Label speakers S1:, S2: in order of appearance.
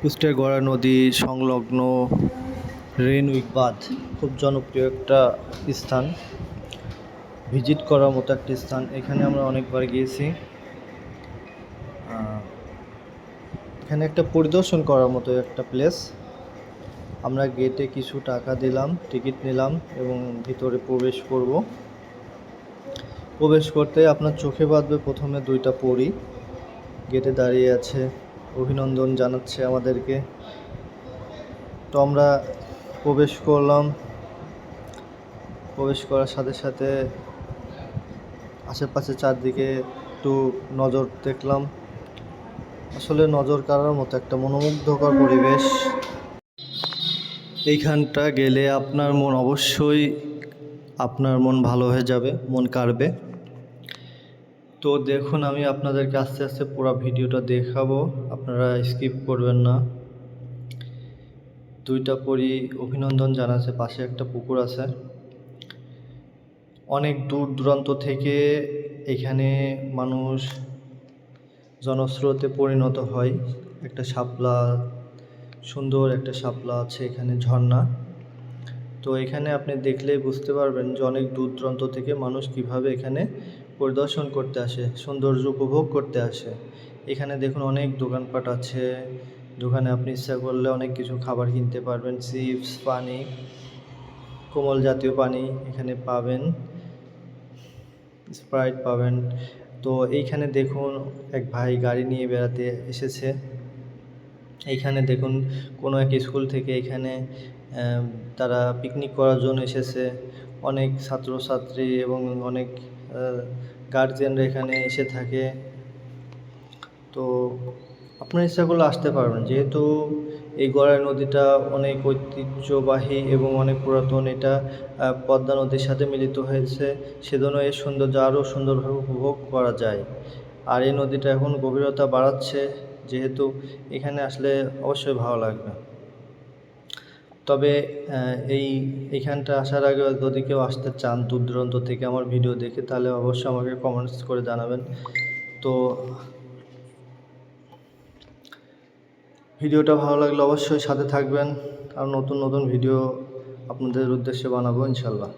S1: কুষ্টিয়া গড়া নদী সংলগ্ন রেনউইক বাঁধ, খুব জনপ্রিয় একটা স্থান। ভিজিট করার মতো একটি স্থান। এখানে আমরা অনেকবার গিয়েছি। এখানে একটা পরিদর্শন করার মতো একটা প্লেস আমরা গেটে কিছু টাকা দিলাম টিকিট নিলাম এবং ভিতরে প্রবেশ করব। প্রবেশ করতে আপনার চোখে বাঁধবে প্রথমে দুইটা পরী। গেটে দাঁড়িয়ে আছে অভিনন্দন জানাচ্ছে আমাদেরকে। তো আমরা প্রবেশ করলাম। প্রবেশ করার সাথে সাথে আশেপাশে চারদিকে একটু নজর দেখলাম। আসলে নজর কাড়ার মতো একটা মনোমুগ্ধকর পরিবেশ। এইখানটা গেলে আপনার মন অবশ্যই, আপনার মন ভালো হয়ে যাবে, মন কাড়বে। তো দেখুন, আমি আপনাদেরকে আস্তে আস্তে পুরো ভিডিওটা দেখাবো। আপনারা স্কিপ করবেন না। দুইটা পরি অভিনন্দন জানাচ্ছে, পাশে একটা পুকুর আছে। অনেক দূর দূরান্ত থেকে এখানে মানুষ জনস্রোতে পরিণত হয়। একটা শাপলা, সুন্দর একটা শাপলা আছে এখানে, ঝর্ণা। তো এখানে আপনি দেখলেই বুঝতে পারবেন যে অনেক দূর দূরান্ত থেকে মানুষ কীভাবে এখানে পরিদর্শন করতে আসে, সৌন্দর্য উপভোগ করতে আসে। এখানে দেখুন অনেক দোকানপাট আছে, দোকানে আপনি ইচ্ছা করলে অনেক কিছু খাবার কিনতে পারবেন, চিপস, পানি, কোমল জাতীয় পানি এখানে পাবেন, স্প্রাইট পাবেন। তো এইখানে দেখুন এক ভাই গাড়ি নিয়ে বেড়াতে এসেছে। এইখানে দেখুন কোনো এক স্কুল থেকে এখানে তারা পিকনিক করার জন্য এসেছে। অনেক ছাত্রছাত্রী এবং অনেক গার্জেনরা এখানে এসে থাকে। তো আপনার ইচ্ছা করলে আসতে পারবেন। যেহেতু এই গড়াই নদীটা অনেক ঐতিহ্যবাহী এবং অনেক পুরাতন, এটা পদ্মা নদীর সাথে মিলিত হয়েছে, সেজন্য এর সৌন্দর্য আরও সুন্দরভাবে উপভোগ করা যায়। আর এই নদীটা এখন গভীরতা বাড়াচ্ছে। যেহেতু এখানে আসলে অবশ্যই ভালো লাগবে। তবে এই, এখানটা আসার আগে যদি কেউ আসতে চান দূর দূরান্ত থেকে আমার ভিডিও দেখে, তাহলে অবশ্যই আমাকে কমেন্টস করে জানাবেন। তো, ভিডিওটা ভালো লাগলে অবশ্যই সাথে থাকবেন। আর নতুন নতুন ভিডিও আপনাদের উদ্দেশ্যে বানাবো ইনশাল্লাহ।